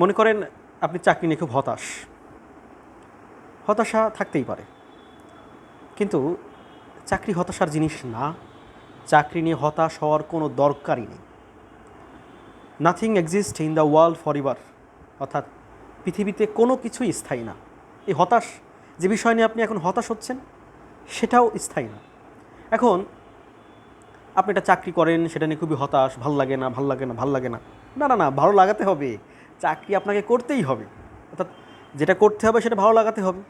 মনে করেন আপনি চাকরি নিয়ে খুব হতাশ। হতাশা থাকতেই পারে। কিন্তু চাকরি হতাশার জিনিস না, চাকরি নিয়ে হতাশ হওয়ার কোনো দরকারই নেই। Nothing exist in the world forever অর্থাৎ পৃথিবীতে কোনো কিছুই স্থায়ী না। এই হতাশ, যে বিষয় নিয়ে আপনি এখন হতাশ হচ্ছেন, সেটাও স্থায়ী না। এখন আপনি একটা চাকরি করেন, সেটা নিয়ে খুবই হতাশ, ভালো লাগে না, ভালো লাগে না, ভালো লাগে না। না না না, ভালো লাগাতে হবে। চাকরি আপনাকে করতেই হবে। অর্থাৎ যেটা করতে হবে সেটা ভালো লাগাতে হবে।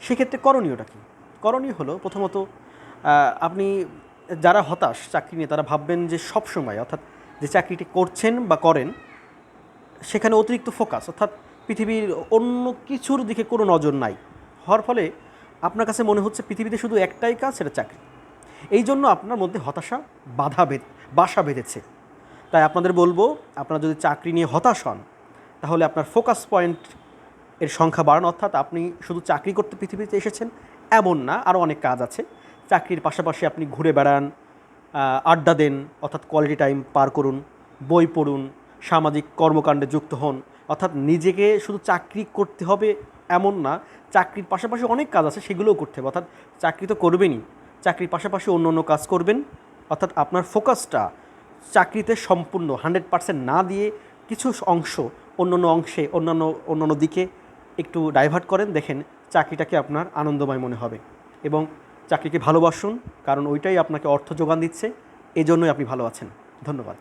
সেক্ষেত্রে করণীয়টা কী? করণীয় হলো প্রথমত আপনি যারা হতাশ চাকরি নিয়ে তারা ভাববেন যে সব সময় অর্থাৎ যে চাকরিটি করছেন বা করেন, সেখানে অতিরিক্ত ফোকাস অর্থাৎ পৃথিবীর অন্য কিছুর দিকে কোনো নজর নাই। হওয়ার ফলে আপনার কাছে মনে হচ্ছে পৃথিবীতে শুধু একটাই কাজ, সেটা চাকরি। এই জন্য আপনার মধ্যে হতাশা, বাধা বেঁধে, বাসা বেঁধেছে। তাই আপনাদের বলব, আপনারা যদি চাকরি নিয়ে হতাশ হন, তাহলে আপনার ফোকাস পয়েন্ট এর সংখ্যা বাড়ান, অর্থাৎ আপনি শুধু চাকরি করতে পৃথিবীতে এসেছেন, এমন না আরও অনেক কাজ আছে। চাকরির পাশাপাশি আপনি ঘুরে বেড়ান আড্ডা দেন, অর্থাৎ কোয়ালিটি টাইম পার করুন, বই পড়ুন, সামাজিক কর্মকাণ্ডে যুক্ত হন, অর্থাৎ নিজেকে শুধু চাকরি করতে হবে এমন না, চাকরির পাশাপাশি অনেক কাজ আছে, সেগুলোও করতে হবে। অর্থাৎ চাকরি তো করবেনই, চাকরির পাশাপাশি অন্য অন্য কাজ করবেন, অর্থাৎ আপনার ফোকাসটা চাকরিতে সম্পূর্ণ হান্ড্রেড পার্সেন্ট না দিয়ে কিছু অংশ অন্য অন্য অংশে, অন্যান্য অন্যান্য দিকে একটু ডাইভার্ট করেন, দেখেন চাকরিটাকে আপনার আনন্দময় মনে হবে। এবং চাকরিকে ভালোবাসুন, কারণ ওইটাই আপনাকে অর্থ যোগান দিচ্ছে, এজন্যই আপনি ভালো আছেন। ধন্যবাদ।